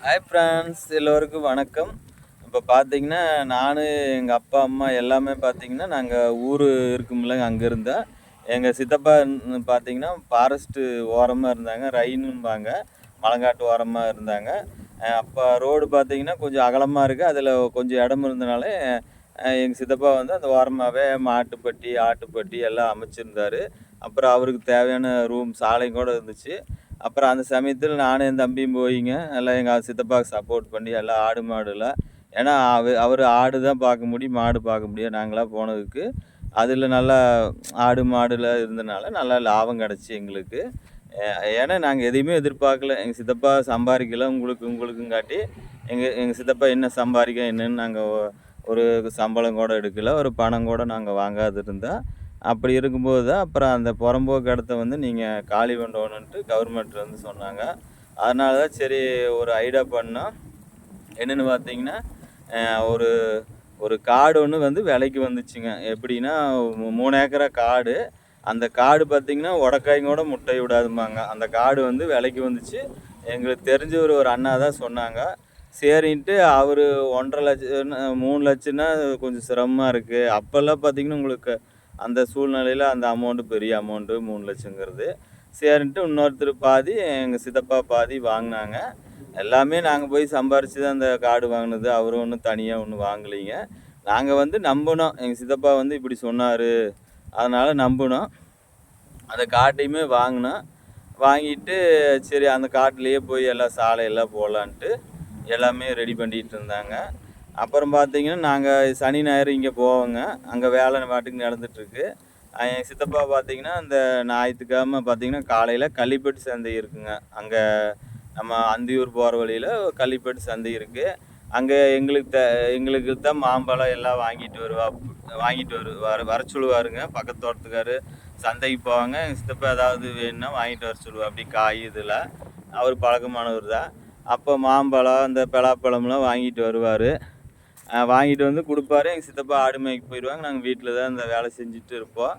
Hi friends எல்லோருக்கும் வணக்கம். இப்போ பார்த்தீங்கன்னா நான் எங்கள் அப்பா அம்மா எல்லாமே பார்த்தீங்கன்னா நாங்கள் ஊர் இருக்கும்ல அங்கே இருந்தேன் எங்கள் சித்தப்பா பார்த்தீங்கன்னா ஃபாரஸ்ட்டு ஓரமாக இருந்தாங்க ரயின்பாங்க மலங்காட்டு ஓரமாக இருந்தாங்க. அப்போ ரோடு பார்த்தீங்கன்னா கொஞ்சம் அகலமாக இருக்குது அதில் கொஞ்சம் இடம் இருந்தனால எங்கள் சித்தப்பா வந்து அந்த ஓரமாகவே மாட்டுப்பட்டி ஆட்டுப்பட்டி எல்லாம் அமைச்சிருந்தாரு. அப்புறம் அவருக்கு தேவையான ரூம் சாலையும் கூட இருந்துச்சு. அப்புறம் அந்த சமயத்தில் நானும் என் தம்பியும் போயிங்க. எல்லாம் எங்கள் சித்தப்பாவுக்கு சப்போர்ட் பண்ணி எல்லாம் ஆடு மாடுலாம் ஏன்னா அவ அவர் ஆடு தான் பார்க்க முடியும் மாடு பார்க்க முடியாது நாங்களாம் போனதுக்கு அதில் நல்லா ஆடு மாடுல இருந்தனால நல்லா லாபம் கிடச்சி எங்களுக்கு. ஏன்னா நாங்கள் எதையுமே எதிர்பார்க்கல. எங்கள் சித்தப்பா சம்பாதிக்கல. உங்களுக்கு உங்களுக்கும் காட்டி எங்கள் எங்கள் சித்தப்பா என்ன சம்பாதிக்க என்னன்னு நாங்கள் ஒரு சம்பளம் கூட எடுக்கல. ஒரு பணம் கூட நாங்கள் வாங்காது இருந்தால் அப்படி இருக்கும்போது தான் அப்புறம் அந்த புறம்போக்கு இடத்த வந்து நீங்கள் காலி பண்ணணுன்ட்டு கவர்மெண்ட் வந்து சொன்னாங்க. அதனால தான் சரி ஒரு ஐடியா பண்ணோம் என்னென்னு பார்த்தீங்கன்னா ஒரு ஒரு காடு ஒன்று வந்து விலைக்கு வந்துச்சுங்க. எப்படின்னா மூணு ஏக்கரா காடு. அந்த காடு பார்த்தீங்கன்னா உடக்காய்ங்கூட முட்டை விடாதுமாங்க அந்த காடு வந்து விலைக்கு வந்துச்சு. எங்களுக்கு தெரிஞ்ச ஒரு ஒரு அண்ணா தான் சொன்னாங்க. சரின்ட்டு அவர் ஒன்றரை லட்சம் மூணு லட்சம்னா கொஞ்சம் சிரமமாக இருக்குது அப்போல்லாம் பார்த்தீங்கன்னா உங்களுக்கு அந்த சூழ்நிலையில் அந்த அமௌண்ட்டு பெரிய அமௌண்ட்டு மூணு லட்சங்கிறது. சரின்ட்டு இன்னொருத்தர் பாதி எங்கள் சித்தப்பா பாதி வாங்கினாங்க. எல்லாமே நாங்கள் போய் சம்பாரித்து தான் அந்த காடு வாங்கினது. அவரும் ஒன்றும் தனியாக ஒன்றும் வாங்கலைங்க. நாங்கள் வந்து நம்பினோம். எங்கள் சித்தப்பா வந்து இப்படி சொன்னார். அதனால் நம்பினோம். அந்த காட்டையுமே வாங்கினோம். வாங்கிட்டு சரி அந்த காட்டிலேயே போய் எல்லாம் சாலையெல்லாம் போகலான்ட்டு எல்லாமே ரெடி பண்ணிகிட்டு இருந்தாங்க. அப்புறம் பார்த்தீங்கன்னா நாங்கள் சனி ஞாயிறு இங்கே போவோங்க. அங்கே வேலை பாட்டுக்கு நடந்துகிட்ருக்கு என் சித்தப்பா பார்த்தீங்கன்னா அந்த ஞாயிற்றுக்கிழமை பார்த்தீங்கன்னா காலையில் கள்ளிப்பட்டு சந்தை இருக்குங்க. அங்கே நம்ம அந்தியூர் போகிற வழியில் கள்ளிப்பட்டு சந்தை இருக்குது அங்கே எங்களுக்கு த எங்களுக்கு தான் மாம்பழம் எல்லாம் வாங்கிட்டு வருவா வாங்கிட்டு வரு வர வர சொல்லுவாருங்க. பக்கத்து தோட்டத்துக்காரு சந்தைக்கு போவாங்க. எங்கள் சித்தப்பா ஏதாவது வேணும்னா வாங்கிட்டு வர சொல்லுவா அப்படி காய் இதில். அவர் பழக்கமானவர் தான். அப்போ மாம்பழம் இந்த பலாப்பழம்லாம் வாங்கிட்டு வருவார். வாங்கிட்டு வந்து கொடுப்பாரு. எங்கள் சித்தப்பா ஆடு மேய்க்கு போயிடுவாங்க. நாங்கள் வீட்டில் தான் இந்த வேலை செஞ்சுட்டு இருப்போம்.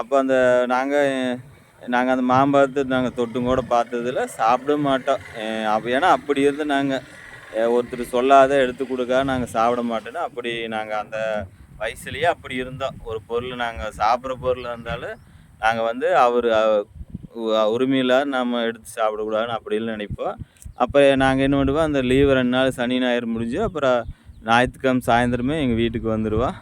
அப்போ அந்த நாங்கள் நாங்கள் அந்த மாம்பழத்தை நாங்கள் தொட்டும் கூட பார்த்ததில்ல. சாப்பிட மாட்டோம். அப்போ ஏன்னா அப்படி இருந்து நாங்கள் ஒருத்தர் சொல்லாத எடுத்து கொடுக்க நாங்கள் சாப்பிட மாட்டோன்னா அப்படி நாங்கள் அந்த வயசுலேயே அப்படி இருந்தோம். ஒரு பொருள் நாங்கள் சாப்பிட்ற பொருள் இருந்தாலும் நாங்கள் வந்து அவர் உரிமையில் நம்ம எடுத்து சாப்பிடக்கூடாதுன்னு அப்படின்னு நினைப்போம். அப்போ நாங்கள் என்ன பண்ணுவோம்? அந்த லீவு ரெண்டு நாள் சனி ஞாயிறு முடிஞ்சு அப்புறம் ஞாயிற்றுக்கிழமை சாயந்தரமே எங்கள் வீட்டுக்கு வந்துடுவோம்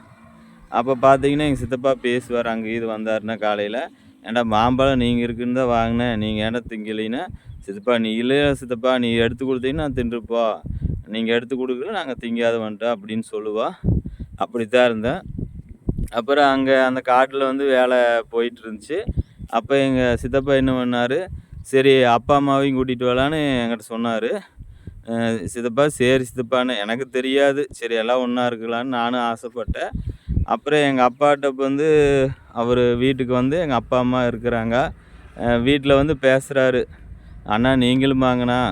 அப்போ பார்த்தீங்கன்னா எங்கள் சித்தப்பா பேசுவார் அங்கே இது வந்தாருன்னா காலையில் ஏன்டா மாம்பழம் நீங்கள் இருக்குன்னு தான் வாங்கினேன் நீங்கள் ஏன்டா திங்கலைன்னா? சித்தப்பா நீ இல்லையா சித்தப்பா நீ எடுத்து கொடுத்தீங்கன்னா நான் தின்றுப்போ. நீங்கள் எடுத்து கொடுக்கல நாங்கள் திங்காத வந்துட்டோம் அப்படின்னு சொல்லுவா. அப்படித்தான் இருந்தேன். அப்புறம் அங்கே அந்த காட்டில் வந்து வேலை போயிட்டு இருந்துச்சு அப்போ எங்கள் சித்தப்பா என்ன பண்ணார் சரி அப்பா அம்மாவையும் கூட்டிகிட்டு வரலான்னு என்கிட்ட சொன்னார். சித்தப்பா சரி சித்தப்பான்னு எனக்கு தெரியாது. சரி எல்லாம் ஒன்றா இருக்கலான்னு நானும் ஆசைப்பட்டேன். அப்புறம் எங்கள் அப்பாட்ட வந்து அவர் வீட்டுக்கு வந்து எங்கள் அப்பா அம்மா இருக்கிறாங்க. வீட்டில் வந்து பேசுகிறாரு அண்ணா நீங்களும் வாங்கண்ணா.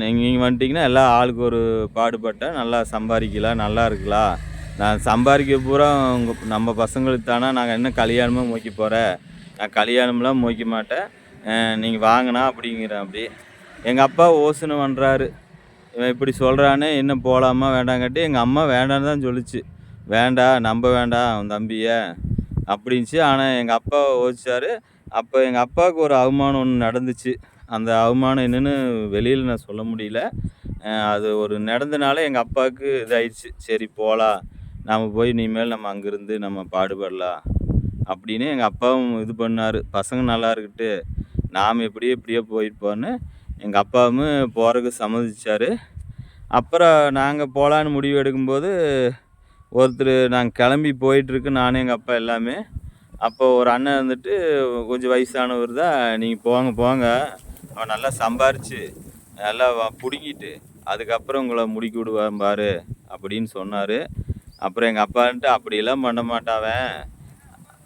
நீங்கள் வந்துட்டிங்கன்னா எல்லாம் ஆளுக்கு ஒரு பாடுபட்டால் நல்லா சம்பாதிக்கலாம் நல்லா இருக்கலாம். நான் சம்பாதிக்க பூரா உங்கள் நம்ம பசங்களுக்கு தானே நாங்கள் என்ன கல்யாணமாக மோய்க்க போகிறேன் நான் கல்யாணம்லாம் மோய்க்க மாட்டேன். நீங்கள் வாங்கினா அப்படிங்கிறேன் அப்படி. எங்கள் அப்பா யோசனை பண்ணுறாரு இவன் இப்படி சொல்கிறானே இன்னும் போகலாமா வேண்டாங்காட்டி எங்கள் அம்மா வேண்டான்னு தான் சொல்லுச்சு. வேண்டாம் நம்ப வேண்டாம் அவன் தம்பியை அப்படின்ச்சு. ஆனால் எங்கள் அப்பா ஓசிச்சார் அப்போ எங்கள் அப்பாவுக்கு ஒரு அவமானம் ஒன்று நடந்துச்சு. அந்த அவமானம் என்னென்னு வெளியில் நான் சொல்ல முடியல. அது ஒரு நடந்தனால எங்கள் அப்பாவுக்கு இதாயிடுச்சு சரி போகலாம் நாம் போய் இனிமேல் நம்ம அங்கேருந்து நம்ம பாடுபடலாம் அப்படின்னு எங்கள் அப்பாவும் இது பண்ணார். பசங்க நல்லா இருக்கட்டு. நாம் எப்படியோ இப்படியே போயிருப்போன்னு எங்கள் அப்பாவும் போகிறதுக்கு சம்மதிச்சார். அப்புறம் நாங்கள் போகலான்னு முடிவு எடுக்கும்போது ஒருத்தர் நாங்கள் கிளம்பி போயிட்டுருக்கு நானும் எங்கள் அப்பா எல்லாமே. அப்போ ஒரு அண்ணன் வந்துட்டு கொஞ்சம் வயசானவர் தான் நீங்கள் போங்க போங்க. அவன் நல்லா சம்பாரிச்சு நல்லா பிடுங்கிட்டு அதுக்கப்புறம் உங்களை முடிக்கி விடுவான் பாரு அப்படின்னு சொன்னார். அப்புறம் எங்கள் அப்பான்ட்டு அப்படியெல்லாம் பண்ண மாட்டாவன்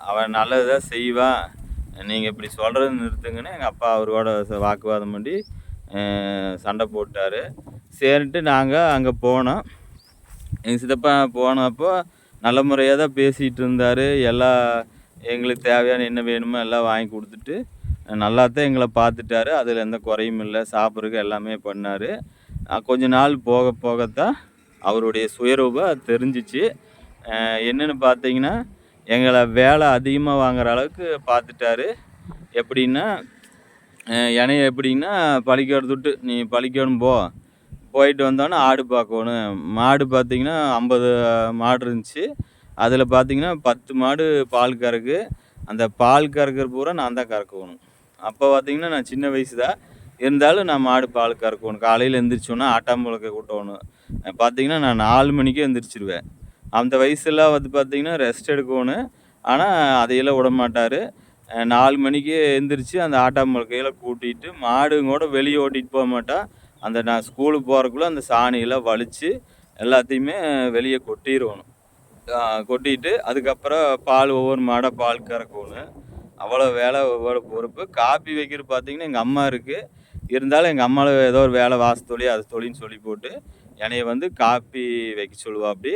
அவன். நல்லதாக செய்வான். நீங்கள் இப்படி சொல்கிறது நிறுத்துங்கன்னு எங்கள் அப்பா அவரோட வாக்குவாதம் பண்ணி சண்டை போட்டார். சரின்ட்டு நாங்கள் அங்கே போனோம். எங்கள் சித்தப்பா போனப்போ நல்ல முறையாக தான் பேசிகிட்டு இருந்தார். எல்லாம் எங்களுக்கு தேவையான என்ன வேணுமோ எல்லாம் வாங்கி கொடுத்துட்டு நல்லா தான் எங்களை பார்த்துட்டாரு. அதில் எந்த குறையும் இல்லை. சாப்பிட்றதுக்கு எல்லாமே பண்ணார். கொஞ்ச நாள் போக போகத்தான் அவருடைய சுயரூபம் தெரிஞ்சிச்சு. என்னென்னு பார்த்தீங்கன்னா எங்களை வேலை அதிகமாக வாங்குற அளவுக்கு பார்த்துட்டாரு. எப்படின்னா அஹ் எப்படின்னா பழிக்கிறது விட்டு நீ பழிக்கணும் போ. போயிட்டு வந்தோடனே ஆடு பார்க்கணும். மாடு பார்த்தீங்கன்னா ஐம்பது மாடு இருந்துச்சு. அதில் பார்த்தீங்கன்னா பத்து மாடு பால் கறக்கு. அந்த பால் கறக்கிற பூரா நான் தான் கறக்கணும். அப்போ பார்த்தீங்கன்னா நான் சின்ன வயசு தான் இருந்தாலும் நான் மாடு பால் கறக்கணும். காலையில் எந்திரிச்சோன்னா ஆட்டாம்புழக்க கூட்டணும். பார்த்தீங்கன்னா நான் நாலு மணிக்கே எந்திரிச்சிருவேன். அந்த வயசுலாம் வந்து பார்த்திங்கன்னா ரெஸ்ட் எடுக்கணும். ஆனால் அதையெல்லாம் விட மாட்டார் நாலு மணிக்கு எழுந்திரிச்சு அந்த ஆட்டாம்புழக்கையில் கூட்டிகிட்டு மாடுங்க கூட வெளியே ஓட்டிகிட்டு போக மாட்டோம் அந்த நான் ஸ்கூலுக்கு போகிறக்குள்ள அந்த சாணியெல்லாம் வலித்து எல்லாத்தையுமே வெளியே கொட்டிடணும் கொட்டிட்டு அதுக்கப்புறம் பால் ஒவ்வொரு மாடாக பால் கறக்கணும் அவ்வளோ வேலை ஒவ்வொரு பொறுப்பு. காப்பி வைக்கிறது பார்த்திங்கன்னா எங்கள் அம்மா இருக்குது இருந்தாலும் எங்கள் அம்மாவில் ஏதோ ஒரு வேலை வாச தொழில் அது தொழில்னு சொல்லி போட்டு என்னைய வந்து காப்பி வைக்க சொல்லுவா அப்படி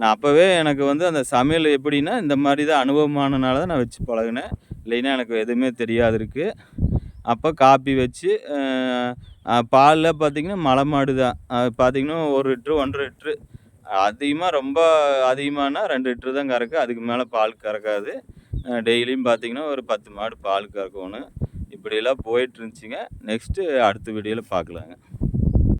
நான் அப்போவே எனக்கு வந்து அந்த சமையல் எப்படின்னா இந்த மாதிரி தான் அனுபவமானனால தான் நான் வச்சு பழகினேன். இல்லைன்னா எனக்கு எதுவுமே தெரியாது இருக்குது அப்போ காப்பி வச்சு பாலில் பார்த்தீங்கன்னா மலை மாடு தான் அது பார்த்தீங்கன்னா ஒரு லிட்ரு ஒன்றரை லிட்ரு அதிகமாக ரொம்ப அதிகமானா ரெண்டு லிட்ரு தான் கறக்கு அதுக்கு மேலே பால் கறக்காது. டெய்லியும் பார்த்தீங்கன்னா ஒரு பத்து மாடு பால் கறக்கணும். இப்படியெல்லாம் போயிட்டு இருந்துச்சுங்க. நெக்ஸ்ட்டு அடுத்த வீடியோவில் பார்க்கலாங்க